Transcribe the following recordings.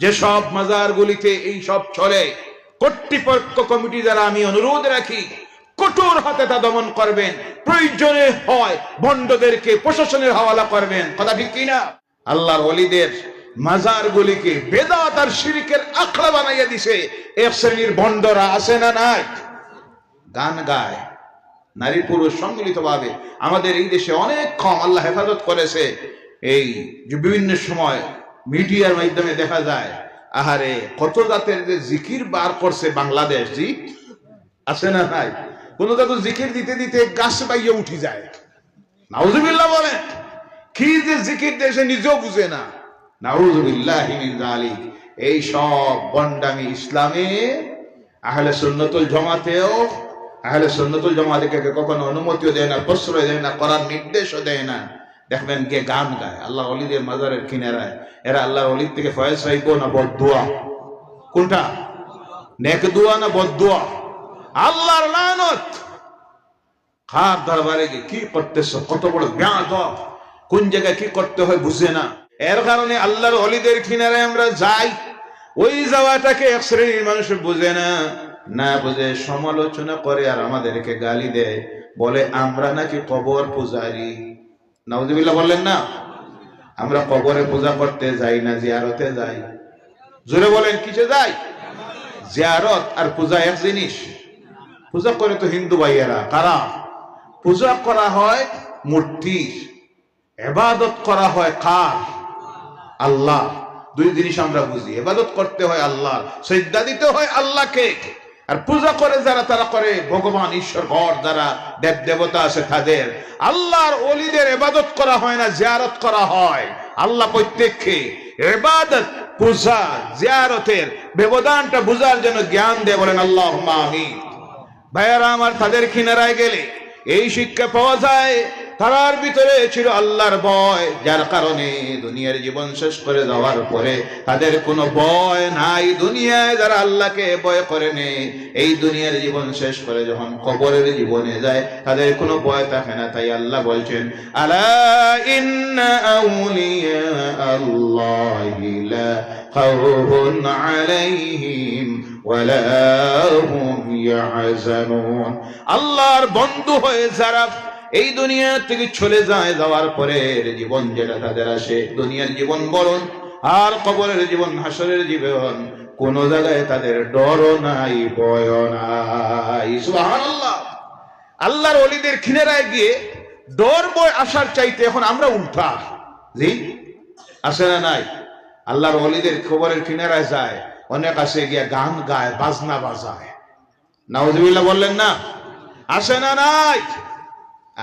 যেসব মাজারগুলিতে এই সব চলে, কর্তৃপক্ষ কমিটি দ্বারা আমি অনুরোধ রাখি, কঠোর হাতে তা দমন করবেন, প্রয়োজনে হয় ভণ্ডদেরকে প্রশাসনের হাওয়ালা করবেন, কথা ঠিক কিনা? আল্লাহর অলিদের মাজারগুলিকে বেদাত আর শিরিকের আখড়া বানাইয়া দিছে, এক শ্রেণির ভণ্ডরা আছে না নাই? গান গায়, নারী পুরুষ সম্মিলিত ভাবে আমাদের এই দেশে অনেক কম আল্লাহ হেফাজত করেছে। এই যে বিভিন্ন সময় মিডিয়ার মাধ্যমে দেখা যায়, আহারে, কত জাতের যে জিকির বার করছে বাংলাদেশ, জি? আছে না নাই? কোন জাত জিকির দিতে দিতে গাছ পাইয়ে উঠি যায়। নাউজুবিল্লাহ বলে, কি যে জিকির দেশে নিজেও বুঝে না। নাউজুবিল্লাহ এই সব বন্ডামি ইসলামে আহলে সুন্নতুল জমাতেও, আহলে সুন্নতুল জমাতে কখনো অনুমতিও দেয় না প্রশ্রয় দেয় না, করার নির্দেশও দেয় না। দেখবেন কে গান গায়। আল্লাহ অলিদের মাজারের কিনারায়। এরা আল্লাহ অলির থেকে ফয়েজ সাহিব না বদুয়া কোনটা? নেক দুয়া না বদুয়া আল্লাহর লানত! খার দরবারে গিয়ে কি করতেছ? কত বড় ব্যাধ কোন জায়গায় কি করতে হয় বুঝে না। এর কারণে আল্লাহর অলিদের কিনারে আমরা যাই। ওই যাওয়াটাকে এক শ্রেণির মানুষ বুঝে না। না বুঝে সমালোচনা করে আর আমাদেরকে গালি দেয়। বলে, আমরা নাকি কবর পূজারি। নাউজুবিল্লাহ বললেন না? আমরা কবরে পূজা করতে যাই না, জিয়ারতে যাই। জোরে বলেন, কিসে যাই? জিয়ারত আর পূজা এক জিনিস। পূজা করে তো হিন্দু ভাইয়েরা, কারা? পূজা করা হয় মূর্তির এবাদত করা হয় কার? আল্লাহ। দুই জিনিস আমরা বুঝি, এবাদত করতে হয় আল্লাহ সৈদ্যা দিতে হয় আল্লাহকে। আর পূজা করে যারা, তারা করে ভগবান, ঈশ্বর ঘর যারা, দেব দেবতা আছে তাদের। আল্লাহর অলিদের এবাদত করা হয় না, জিয়ারত করা হয়। আল্লাহ প্রত্যেককে এবাদত, পূজা, জিয়ারতের ব্যবধানটা বুঝার জন্য জ্ঞান দিয়ে বলেন আল্লাহ আমিন। ভাইয়ারা আমার তাদের কিনারায় গেলে এই শিক্ষা পাওয়া যায় তারার ভিতরে ছিল আল্লাহর ভয়, যার কারণে দুনিয়ার জীবন শেষ করে যাওয়ার পরে তাদের কোনো ভয় নাই। দুনিয়ায় যারা আল্লাহকে ভয় করে নে, এই দুনিয়ার জীবন শেষ করে যখন কবরের জীবনে যায়, তাদের কোনো ভয় থাকে না। তাই আল্লাহ বলছেন ইন্না আল্লাহর বন্ধু হয়ে যারা এই দুনিয়া থেকে চলে যায়, যাওয়ার পরে জীবন যেটা তাদের আসে। দুনিয়ার জীবন বরণ, আর কবরের জীবন হাসরের জীবন, কোন জায়গায় তাদের ডরও নাই ভয় নাই। আল্লাহর অলিদের খিনেরায় গিয়ে ডর বয় আসার চাইতে এখন আমরা উল্টা জি? আসে না নাই? আল্লাহর অলিদের খবরের কিনারায় যায়, অনেক আসে গিয়া গান গায়, বাজনা বাজায়। নাউজুবিল্লাহ বললেন না? আসে না নাই?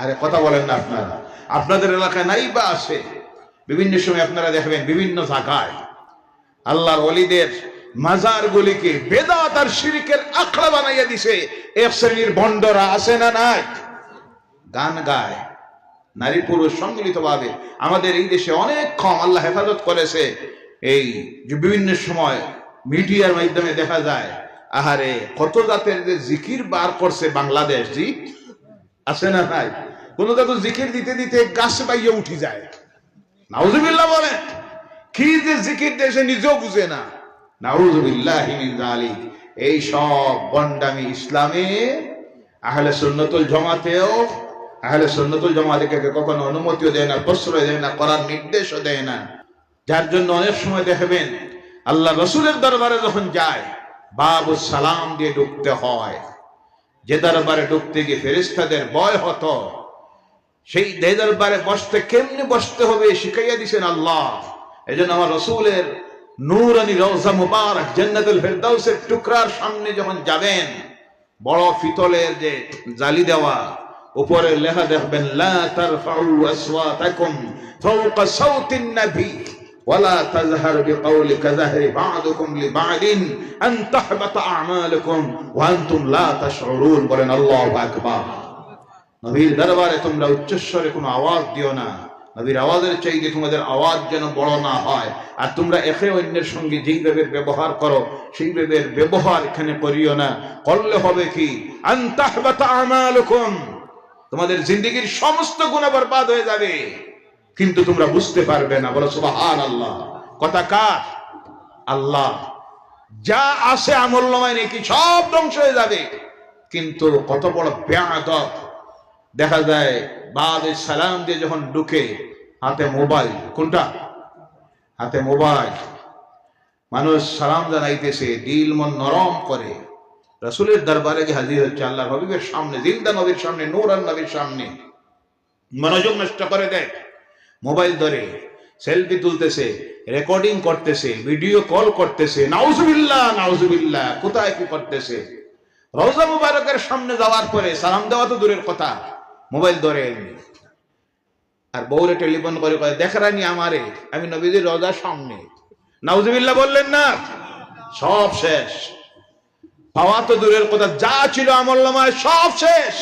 আরে কথা বলেন না আপনারা। আপনাদের এলাকায় নাই বা আসে বিভিন্ন সময় আপনারা দেখবেন বিভিন্ন জায়গায় আল্লাহর অলিদের মাজারগুলিকে বেদাত আর শিরিকের আখড়া বানাইয়া দিছে। এক শ্রেণির ভণ্ডরা আছে না নাই? গান গায়। নারী পুরুষ সম্মিলিত ভাবে আমাদের এই দেশে অনেক কম আল্লাহ হেফাজত করেছে। এই যে বিভিন্ন সময় মিডিয়ার মাধ্যমে দেখা যায়, আহারে, কত জাতের যে জিকির বার করছে বাংলাদেশ, জি? আছে না নাই? কোন জাত জিকির দিতে দিতে গাছ পাইয়ে উঠি যায়। নাউজুবিল্লাহ বলে, কি যে জিকির দেশে নিজেও বুঝে না। নাউজুবিল্লাহ এই সব বন্ডামি ইসলামে আহলে সুন্নতুল জমাতেও, আহলে সুন্নতুল জমাতে কখনো অনুমতিও দেয় না, প্রশ্রয় দেয় না, করার নির্দেশও দেয় না। যার জন্য অনেক সময় দেখবেন, আল্লাহ রসুলের দরবারে যখন যায় বাবু সালাম দিয়ে ঢুকতে হয়। যে দরবারে ঢুকতে গিয়ে ফেরিস্তাদের ভয় হতো, সেই দে দরবারে বসতে কেমনি বসতে হবে শিখাইয়া দিছেন আল্লাহ। এই জন্য আমার রসুলের নূরানি রওজা মুবারক জান্নাতুল ফেরদাউসের টুকরার সামনে যখন যাবেন, বড় ফিতলের যে জালি দেওয়া উপরে লেখা দেখবেন, লা তারফাউ আসওয়াতাকুম ফাওকা সাউতিন নবী। ولا تزهر بقولك زهر بعضكم لبعض أن تحبط أعمالكم وأنتم لا تشعرون বলেন আল্লাহু আকবার নবীর দরবারে তোমরা উচ্চস্বরে কোনো আওয়াজ দিও না নবীর আওয়াজের চাইতে তোমাদের আওয়াজ যেন বড় না হয় আর তোমরা একে অন্যের সঙ্গে যেইভাবে ব্যবহার করো সেইভাবে ব্যবহার এখানে করিও না করলে হবে কি আন্তাহবাতা আমালুকুম তোমাদের জিন্দগির সমস্ত গুণা বরবাদ হয়ে যাবে কিন্তু তোমরা বুঝতে পারবে না। বলো সুবহান আল্লাহ কথা কার? আল্লাহ। যা আছে আমল্যময় নাকি, সব ধ্বংস হয়ে যাবে। কিন্তু কত বড় ব্যাধক দেখা যায়, বাদ সালাম দিয়ে যখন ঢুকে, হাতে মোবাইল, কোনটা? হাতে মোবাইল। মানুষ সালাম জানাইতেছে, দিল মন নরম করে। রসুলের দরবারে গিয়ে হাজির হচ্ছে আল্লাহ হবিবের সামনে জিন্দা নবীর সামনে নূরান নবীর সামনে। মনোযোগ নষ্ট করে দেয়। মোবাইল ধরে, সেলফি তুলতেছে, রেকর্ডিং করতেছে, ভিডিও কল করতেছে, নাউজুবিল্লাহ নাউজুবিল্লাহ, কোথায় কি করতেছে? রওজা মুবারকের সামনে যাওয়ার পরে সালাম দেওয়া তো দূরের কথা, মোবাইল ধরে আর বউরে টেলিফোন করে কয় দেখারানি আমারে, আমি নবীদের রোজার সামনে। নাউজুবিল্লাহ বললেন, না, সব শেষ। পাওয়া তো দূরের কথা, যা ছিল আমল্লামায় সব শেষ।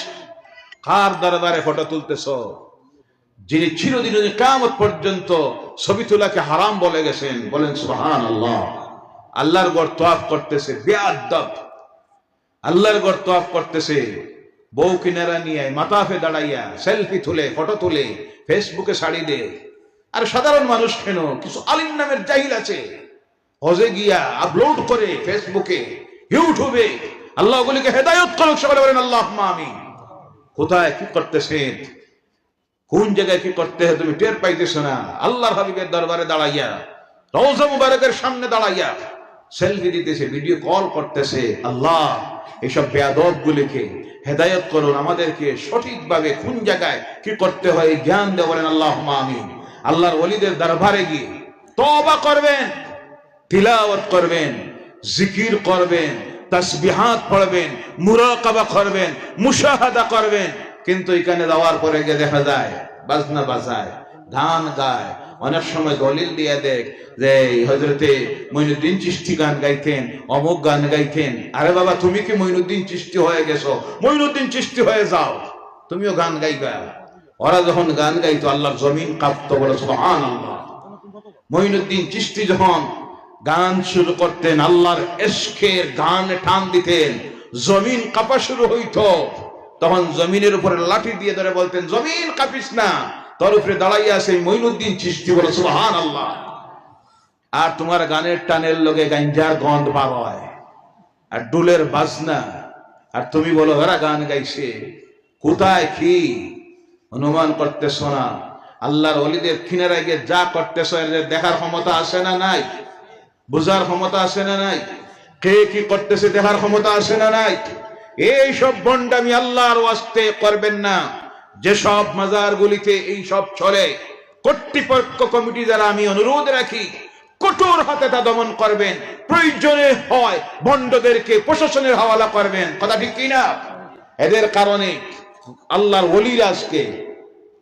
কার দরবারে ফটো তুলতেছ? যিনি চিরদিন কামত পর্যন্ত ছবি তোলাকে হারাম বলে গেছেন, বলেন সুহান আল্লাহ আল্লাহর গড় তোয়াফ করতেছে, বেআদব। আল্লাহর গড় তোয়াফ করতেছে, বউ কিনারা নিয়ে মাতাফে দাঁড়াইয়া সেলফি তুলে, ফটো তুলে, ফেসবুকে ছাড়ি দে। আর সাধারণ মানুষ কেন? কিছু আলিম নামের জাহিল আছে। হজে গিয়া আপলোড করে ফেসবুকে, ইউটিউবে, আল্লাহ ওগুলিকে হেদায়ত করুক, সবাই বলেন আল্লাহ আমি কোথায় কি করতেছেন? কোন জায়গায় কি করতে হয় তুমি টের পাইতেছো না? আল্লাহর হাবিবের দরবারে দাঁড়াইয়া, রওজা মুবারকের সামনে দাঁড়াইয়া সেলফি দিতেছে ভিডিও কল করতেছে, আল্লাহ এইসব বেয়াদব গুলিকে হেদায়ত করুন, আমাদেরকে সঠিকভাবে কোন জায়গায় কি করতে হয় জ্ঞান দেওয়া বলেন আল্লাহ আমিন। আল্লাহর ওলিদের দরবারে গিয়ে তবা করবেন, তিলাওয়াত করবেন, জিকির করবেন, তাসবিহাত পড়বেন, মুরাকাবা করবেন, মুশাহাদা করবেন। কিন্তু এখানে যাওয়ার পরে গিয়ে দেখা যায়, বাজনা বাজায়, গান গায়। অনেক সময় দলিল দিয়ে দেখ যে হজরতে মইনুদ্দিন চিষ্টি গান গাইতেন, অমুক গান গাইতেন। আরে বাবা, তুমি কি মইনুদ্দিন চিষ্টি হয়ে গেছো? মইনুদ্দিন চিষ্টি হয়ে যাও। তুমিও গান গাইবা। ওরা যখন গান গাইতো, আল্লাহর জমিন কাঁপতো বলে সুবহান আল্লাহ মঈনুদ্দিন চিশতি যখন গান শুরু করতেন, আল্লাহর এশকের গান টান দিতেন, জমিন কাঁপা শুরু হইতো। তখন জমিনের উপরে লাঠি দিয়ে ধরে বলতেন, জমিন কাঁপিস না, তোর উপরে দাঁড়াইয়া সেই মঈনুদ্দিন চিশতি বলে সুবহান আল্লাহ আর তোমার গানের টানের লগে গাঞ্জার গন্ধ বার হয়, আর ডুলের বাজনা। আর তুমি বলো ওরা গান গাইছে, কোথায় কি? অনুমান করতেছ না। আল্লাহর অলিদের কিনারায় গিয়ে যা করতেছ দেখার ক্ষমতা আছে না নাই? বোঝার ক্ষমতা আছে না নাই? কে কি করতেছে, দেখার ক্ষমতা আছে না নাই? এই সব বন্ডামি আল্লাহর ওয়াস্তে করবেন না। যেসব মাজার গুলিতে এই সব চলে, কর্তৃপক্ষ কমিটি দ্বারা আমি অনুরোধ রাখি, কঠোর হাতে তা দমন করবেন, প্রয়োজনে হয় বন্ডদেরকে প্রশাসনের হাওয়ালা করবেন। কথা ঠিক কিনা? এদের কারণে আল্লাহর ওলির আজকে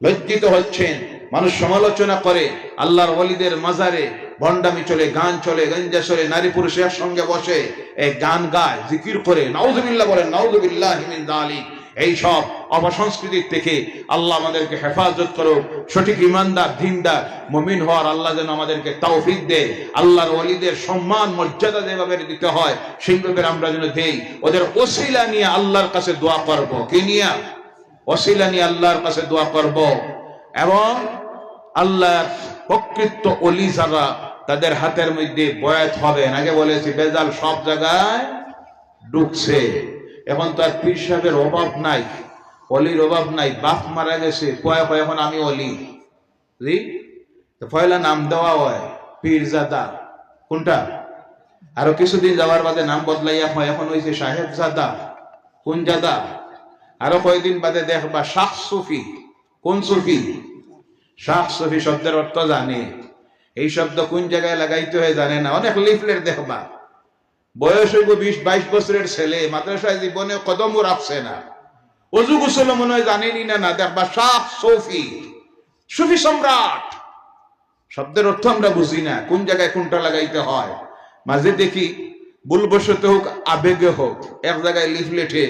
লজ্জিত হচ্ছেন, মানুষ সমালোচনা করে, আল্লাহর ওলিদের মাজারে ভণ্ডামি চলে, গান চলে, গঞ্জা চলে, নারী পুরুষ সঙ্গে বসে, এই গান গায়, জিকির করে, নাউজুবিল্লাহ বলেন, নাউজুবিল্লাহ হিমিন দালিক এই সব অপসংস্কৃতির থেকে আল্লাহ আমাদেরকে হেফাজত করুক, সঠিক ইমানদার, দিনদার, মমিন হওয়ার আল্লাহ যেন আমাদেরকে তৌফিক দেয় আল্লাহর ওলিদের সম্মান, মর্যাদা যেভাবে দিতে হয়, সেইভাবে আমরা যেন দেই। ওদের ওসিলা নিয়ে আল্লাহর কাছে দোয়া করব। কি নিয়ে? ওসিলা নিয়ে আল্লাহর কাছে দোয়া করব। এবং আল্লাহর প্রকৃত অলি যারা তাদের হাতের মধ্যে বয়াত হবেন আগে বলেছি, বেজাল সব জায়গায় ঢুকছে। এখন তার পীর সাহেবের অভাব নাই, অলির অভাব নাই, বাপ মারা গেছে, কয় কয় এখন আমি অলি? তো পয়লা নাম দেওয়া হয়, পীরজাদা। কোনটা? আরও কিছুদিন যাওয়ার বাদে নাম বদলাইয়া হয়, এখন হয়েছে সাহেব জাদা কোন জাদা? আরও কয়েকদিন বাদে দেখবা শাহ সুফি। কোন সুফি? শাহ সুফি শব্দের অর্থ জানে। এই শব্দ কোন জায়গায় লাগাইতে হয় জানে না। অনেক লিফলেট দেখবা। বয়স হইব বিশ, বাইশ বছরের ছেলে, মাদ্রাসায় জীবনে কদমও রাখছে না। অজু গুসল মনে হয় জানেনি না না দেখবা শাহ সফি, সুফি সম্রাট। শব্দের অর্থ আমরা বুঝি না, কোন জায়গায় কোনটা লাগাইতে হয়। মাঝে দেখি ভুলবশত হোক, আবেগে হোক, এক জায়গায় লিফলেটে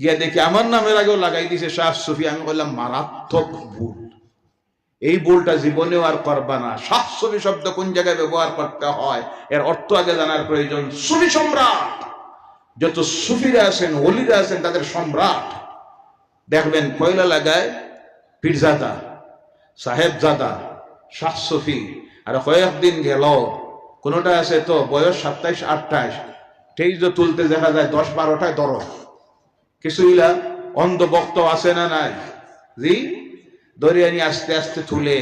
গিয়ে দেখি, আমার নামের আগেও লাগাই দিছে শাহ সুফি। আমি বললাম, মারাত্মক ভুল। এই ভুলটা জীবনেও আর করবা না। সুফি শব্দ কোন জায়গায় ব্যবহার করতে হয়, এর অর্থ আগে জানার প্রয়োজন। সুফি সম্রাট! যত সুফিরা আছেন অলিরা আছেন, তাদের সম্রাট। দেখবেন পয়লা লাগায় পীরজাদা, সাহেবজাদা শাহ সুফি আর কয়েকদিন গেল, কোনোটা আছে তো, বয়স সাতাইশ আটটাইশ তেইশ তুলতে দেখা যায় দশ বারোটায় দরজ কিছু ইলা অন্ধ বক্ত আছে না নাই? জি? দরিয়ানি আস্তে আস্তে তুলে।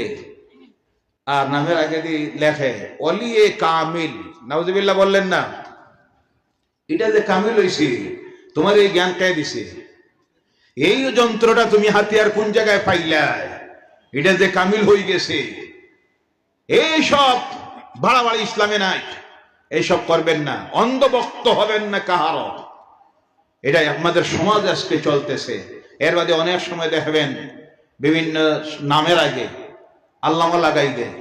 আর নামের আগে দি লেখে অলি এ কামিল। নাউজিবিল্লাহ বললেন না, এটা যে কামিল হইছে, তোমার এই জ্ঞান কে দিছে? এই যন্ত্রটা তুমি হাতিয়ার কোন জায়গায় পাইলা? এটা যে কামিল হয়ে গেছে। এই এইসব বাড়াবাড়ি ইসলামে নাই। এইসব করবেন না, অন্ধভক্ত হবেন না কাহারও। এটাই আমাদের সমাজ আজকে চলতেছে। এর বাদে অনেক সময় দেখবেন বিভিন্ন নামের আগে আল্লামা লাগাই দেয়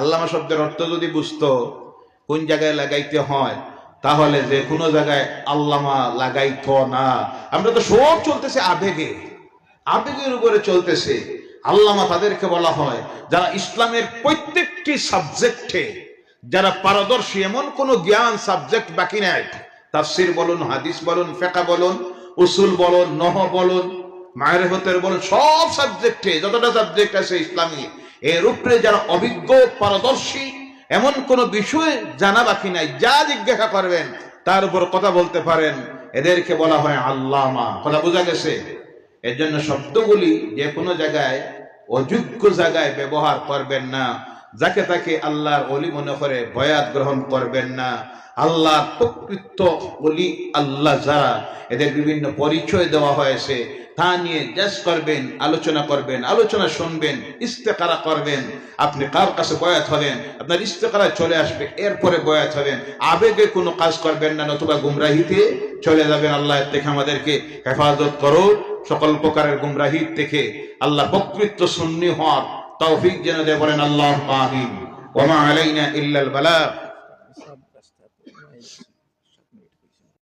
আল্লামা শব্দের অর্থ যদি বুঝতো কোন জায়গায় লাগাইতে হয়, তাহলে যে কোনো জায়গায় আল্লামা লাগাইত না। আমরা তো সব চলতেছে আবেগে। আবেগের উপরে চলতেছে। আল্লামা তাদেরকে বলা হয় যারা ইসলামের প্রত্যেকটি সাবজেক্টে, যারা পারদর্শী এমন কোন জ্ঞান সাবজেক্ট বাকি নাই। তাফসির বলুন, হাদিস বলুন ফেকা বলুন, উসুল বলুন, নহ বলুন মায়ের বলুন, সব সাবজেক্টে যতটা সাবজেক্ট আছে ইসলামী, এর উপরে যারা অভিজ্ঞ, পারদর্শী, এমন কোন বিষয়ে জানা বাকি নাই, যা জিজ্ঞাসা করবেন, তার উপর কথা বলতে পারেন, এদেরকে বলা হয় আল্লামা। কথা বোঝা গেছে? এর জন্য শব্দগুলি যে কোনো জায়গায়, অযোগ্য জায়গায় ব্যবহার করবেন না। যাকে তাকে আল্লাহর অলি মনে করে বয়াত গ্রহণ করবেন না আল্লাহর প্রকৃত অলি আল্লাহ যারা, এদের বিভিন্ন পরিচয় দেওয়া হয়েছে, তা নিয়ে জাজ করবেন, আলোচনা করবেন, আলোচনা শুনবেন, ইস্তেকারা করবেন। আপনি কার কাছে বয়াত হবেন আপনার ইস্তেকারা চলে আসবে, এরপরে বয়াত হবেন আবেগে কোনো কাজ করবেন না, নতুবা গুমরাহিতে চলে যাবেন আল্লাহ থেকে আমাদেরকে হেফাজত করো সকল প্রকারের গুমরাহির থেকে আল্লাহ প্রকৃত সুন্নি হওয়ার তৌফিক যেন দে বলেন আল্লাহ মাহিন ওমা আলাইনা ইল্লাল বালাগ